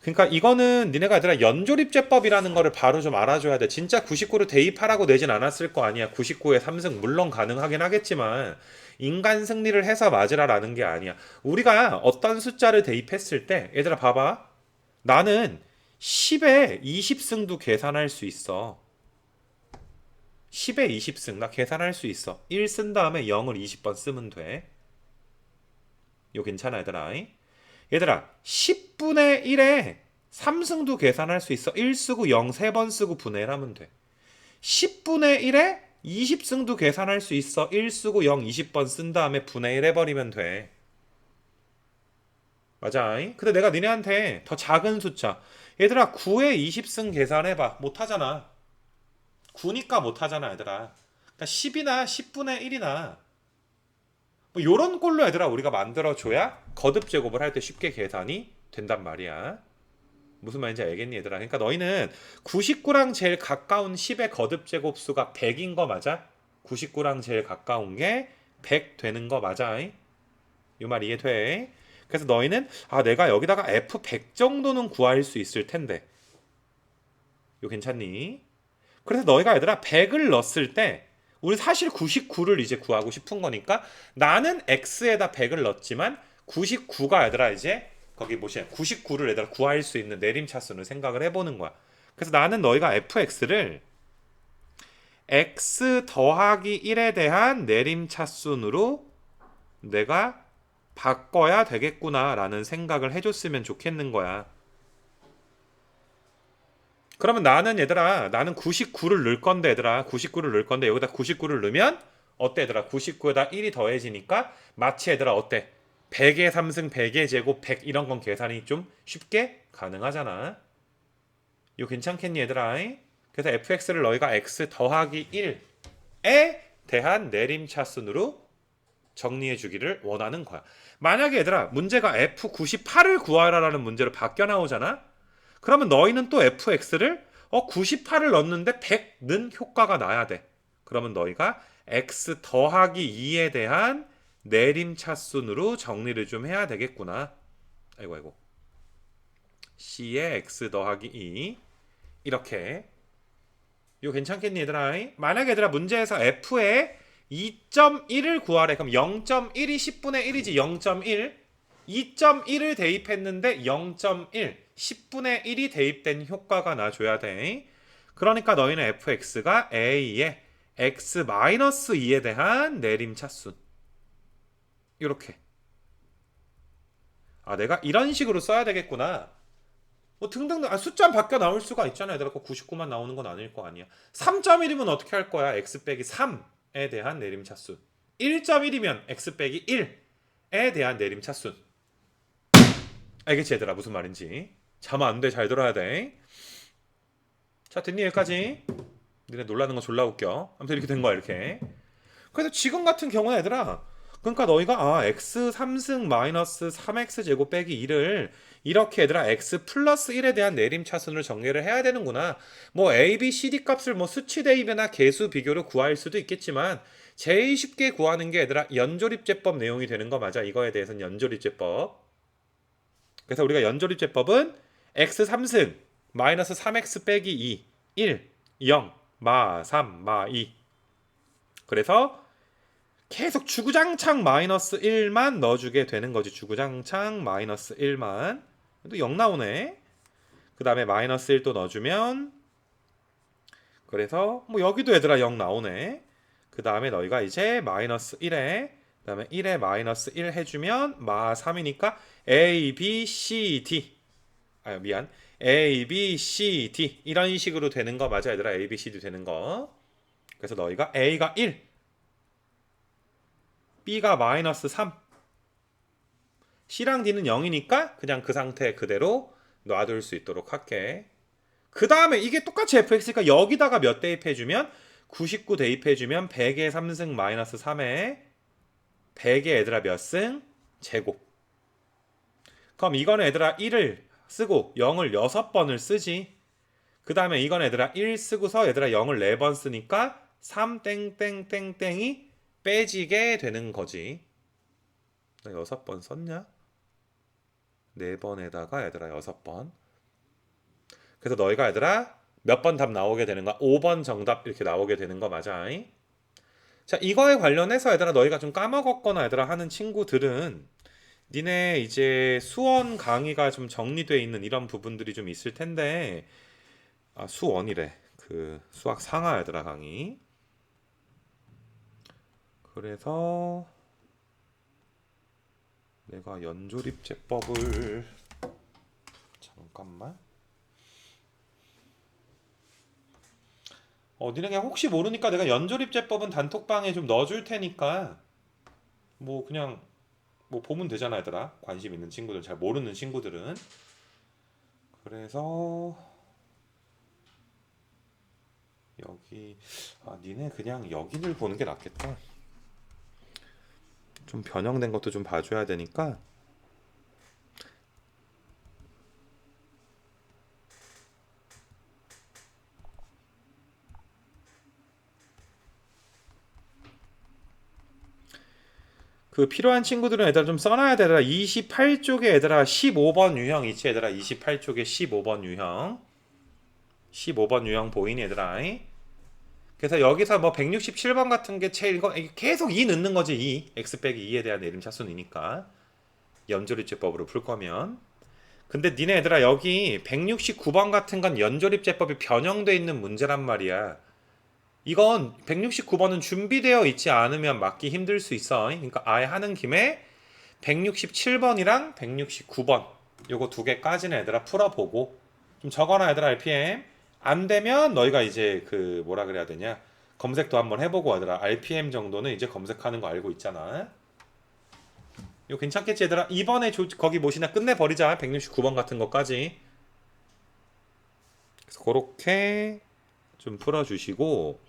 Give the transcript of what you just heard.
그러니까 이거는 니네가 얘들아 연조립제법이라는 거를 바로 좀 알아줘야 돼. 진짜 99를 대입하라고 내진 않았을 거 아니야. 99에 3승 물론 가능하긴 하겠지만 인간 승리를 해서 맞으라라는 게 아니야. 우리가 어떤 숫자를 대입했을 때 얘들아 봐봐. 나는 10에 20승도 계산할 수 있어. 10에 20승 나 계산할 수 있어. 1 쓴 다음에 0을 20번 쓰면 돼. 이거 괜찮아 얘들아. 얘들아 10분의 1에 3승도 계산할 수 있어. 1 쓰고 0 3번 쓰고 분해를 하면 돼. 10분의 1에 20승도 계산할 수 있어. 1 쓰고 0 20번 쓴 다음에 분해를 해버리면 돼. 맞아. 근데 내가 니네한테 더 작은 숫자. 얘들아 9에 20승 계산해봐. 못하잖아. 9니까 못하잖아 얘들아. 그러니까 10이나 10분의 1이나 뭐 요런 꼴로 얘들아 우리가 만들어줘야 거듭 제곱을 할 때 쉽게 계산이 된단 말이야. 무슨 말인지 알겠니 얘들아? 그러니까 너희는 99랑 제일 가까운 10의 거듭 제곱수가 100인 거 맞아? 99랑 제일 가까운 게 100 되는 거 맞아? 이 말 이해돼? 그래서 너희는 아 내가 여기다가 F100 정도는 구할 수 있을 텐데 요 괜찮니? 그래서 너희가 얘들아 100을 넣었을 때 우리 사실 99를 이제 구하고 싶은 거니까 나는 x에다 100을 넣었지만 99가 얘들아 이제 거기 뭐지 99를 얘들아 구할 수 있는 내림차순을 생각을 해보는 거야. 그래서 나는 너희가 fx를 x 더하기 1에 대한 내림차순으로 내가 바꿔야 되겠구나라는 생각을 해줬으면 좋겠는 거야. 그러면 나는 얘들아 나는 99를 넣을 건데 얘들아 99를 넣을 건데 여기다 99를 넣으면 어때 얘들아? 99에다 1이 더해지니까 마치 얘들아 어때? 100의 3승 100의 제곱 100 이런 건 계산이 좀 쉽게 가능하잖아. 이거 괜찮겠니 얘들아? 그래서 fx를 너희가 x 더하기 1에 대한 내림차순으로 정리해 주기를 원하는 거야. 만약에 얘들아 문제가 f98을 구하라라는 문제로 바뀌어 나오잖아 그러면 너희는 또 fx를 어 98을 넣었는데 100는 효과가 나야 돼. 그러면 너희가 x 더하기 2에 대한 내림차순으로 정리를 좀 해야 되겠구나. 아이고 아이고. c의 x 더하기 2 이렇게 이거 괜찮겠니 얘들아? 만약에 얘들아 문제에서 f의 2.1을 구하래. 그럼 0.1이 10분의 1이지 0.1 2.1을 대입했는데 0.1 10분의 1이 대입된 효과가 나줘야 돼. 그러니까 너희는 fx가 a의 x-2에 대한 내림 차순. 이렇게. 아, 내가 이런 식으로 써야 되겠구나. 뭐 등등등 아, 숫자 바뀌어 나올 수가 있잖아. 얘들아, 꼭 99만 나오는 건 아닐 거 아니야. 3.1이면 어떻게 할 거야? x 빼기 3에 대한 내림 차순. 1.1이면 x 빼기 1에 대한 내림 차순. 알겠지 얘들아 무슨 말인지 자면 안 돼. 잘 들어야 돼 자 됐니 여기까지? 니네 놀라는 거 졸라 웃겨. 아무튼 이렇게 된 거야 이렇게. 그래서 지금 같은 경우는 얘들아 그러니까 너희가 아 x 3승 마이너스 3x 제곱 빼기 2를 이렇게 얘들아 x 플러스 1에 대한 내림차순을 정리를 해야 되는구나. 뭐 a, b, c, d 값을 뭐 수치 대입이나 개수 비교로 구할 수도 있겠지만 제일 쉽게 구하는 게 얘들아 연조립제법 내용이 되는 거 맞아? 이거에 대해서는 연조립제법. 그래서 우리가 연조립제법은 x 3승 마이너스 3x 빼기 2 1 0 마 3, 마 2. 그래서 계속 주구장창 마이너스 1만 넣어주게 되는 거지. 주구장창 마이너스 1만. 또 0 나오네. 그 다음에 마이너스 1 또 넣어주면 그래서 뭐 여기도 얘들아 0 나오네. 그 다음에 너희가 이제 마이너스 1에 그 다음에 1에 마이너스 1 해주면 마 3이니까 A, B, C, D. 아 미안. A, B, C, D 이런 식으로 되는 거 맞아 얘들아 A, B, C, D 되는 거. 그래서 너희가 A가 1, B가 마이너스 3, C랑 D는 0이니까 그냥 그 상태 그대로 놔둘 수 있도록 할게. 그 다음에 이게 똑같이 fx니까 여기다가 몇 대입해주면 99 대입해주면 100의 3승 마이너스 3에 100의 얘들아 몇 승? 제곱. 그럼 이거는 얘들아 1을 쓰고 0을 6번을 쓰지. 그 다음에 이건 얘들아 1 쓰고서 얘들아 0을 4번 쓰니까 3 땡땡땡땡이 빼지게 되는 거지. 나 6번 썼냐? 4번에다가 얘들아 6번. 그래서 너희가 얘들아 몇 번 답 나오게 되는 거야? 5번 정답 이렇게 나오게 되는 거 맞아? 자 이거에 관련해서 얘들아 너희가 좀 까먹었거나 얘들아 하는 친구들은 니네 이제 수원 강의가 좀 정리돼 있는 이런 부분들이 좀 있을 텐데 아 수원이래. 그 수학 상하 얘들아 강의. 그래서 내가 연조립제법을 잠깐만. 어 니네 그냥 혹시 모르니까 내가 연조립제법은 단톡방에 좀 넣어줄 테니까 뭐 그냥 뭐 보면 되잖아 얘들아. 관심 있는 친구들 잘 모르는 친구들은. 그래서 여기 아 니네 그냥 여기를 보는 게 낫겠다. 좀 변형된 것도 좀 봐줘야 되니까 그 필요한 친구들은 얘들아 좀 써놔야 되더라 28쪽에 얘들아 15번 유형 있지? 얘들아 28쪽에 15번 유형. 15번 유형 보이니 얘들아? 그래서 여기서 뭐 167번 같은 게 제일 이거 계속 2 넣는 거지 2 x 빼기 2에 대한 내림 차순이니까. 연조립제법으로 풀 거면. 근데 니네 얘들아 여기 169번 같은 건 연조립제법이 변형돼 있는 문제란 말이야 이건 169번은 준비되어 있지 않으면 맞기 힘들 수 있어. 그러니까 아예 하는 김에 167번이랑 169번 요거 두 개까지는 얘들아 풀어보고 좀 적어놔 얘들아 RPM 안 되면 너희가 이제 그 뭐라 그래야 되냐? 검색도 한번 해보고 하더라 RPM 정도는 이제 검색하는 거 알고 있잖아. 이거 괜찮겠지 얘들아? 이번에 조, 거기 뭐시나 끝내버리자. 169번 같은 거까지. 그래서 그렇게 좀 풀어주시고